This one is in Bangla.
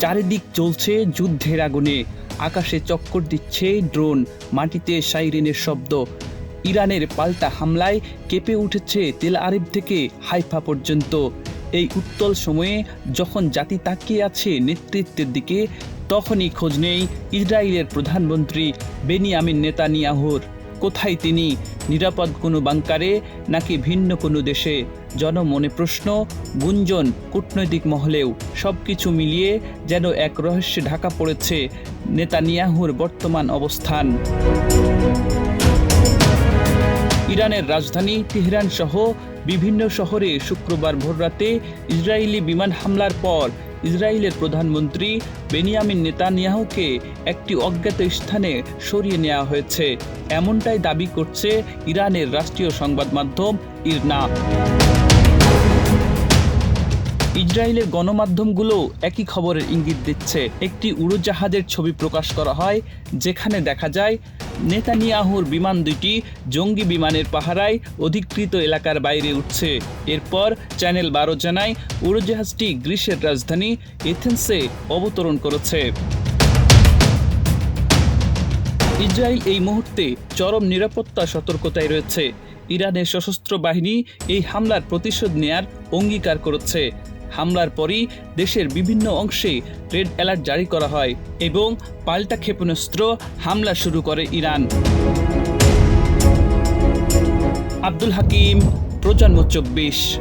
চারিদিক চলছে যুদ্ধের আগুনে। আকাশে চক্কর দিচ্ছে ড্রোন, মাটিতে সাইরেনের শব্দ। ইরানের পাল্টা হামলায় কেঁপে উঠেছে তেল আরিব থেকে হাইফা পর্যন্ত। এই উত্তল সময়ে যখন জাতি তাকিয়ে আছে নেতৃত্বের দিকে, তখনই খোঁজ নেই ইসরায়েলের প্রধানমন্ত্রী বেনিয়ামিন নেতানিয়াহুর। কোথায় তিনি? নিরাপদ কোনো বাংকারে নাকি ভিন্ন কোনো দেশে? জনমনে প্রশ্ন, গুঞ্জন, কূটনৈতিক মহলেও সব কিছু মিলিয়ে যেন এক রহস্যে ঢাকা পড়েছে নেতানিয়াহুর বর্তমান অবস্থান। ইরানের রাজধানী তেহরান সহ বিভিন্ন শহরে শুক্রবার ভোররাতে ইসরায়েলি বিমান হামলার পর ইসরায়েলের প্রধানমন্ত্রী বেনিয়ামিন নেতানিয়াহুকে একটি অজ্ঞাত স্থানে সরিয়ে নেওয়া হয়েছে। এমনটাই দাবি করছে ইরানের রাষ্ট্রীয় সংবাদ মাধ্যম ইরনা। ইসরায়েলের গণমাধ্যমগুলো একই খবরের ইঙ্গিত দিচ্ছে। একটি উড়োজাহাজের ছবি প্রকাশ করা হয়, যেখানে দেখা যায়, নেতানিয়াহুর বিমান দুটি জঙ্গি বিমানের পাহারায় অধিকৃত এলাকার বাইরে উঠছে। এরপর চ্যানেল বারো জানায়, উড়োজাহাজটি গ্রিসের রাজধানী এথেন্সে অবতরণ করেছে। ইসরায়েল এই মুহূর্তে চরম নিরাপত্তা সতর্কতায় রয়েছে। ইরানের সশস্ত্র বাহিনী এই হামলার প্রতিশোধ নেয়ার অঙ্গীকার করেছে। হামলার পরই দেশের বিভিন্ন অংশে রেড অ্যালার্ট জারি করা হয় এবং পাল্টা ক্ষেপণাস্ত্র হামলা শুরু করে ইরান। আব্দুল হাকিম, প্রজন্ম চব্বিশ।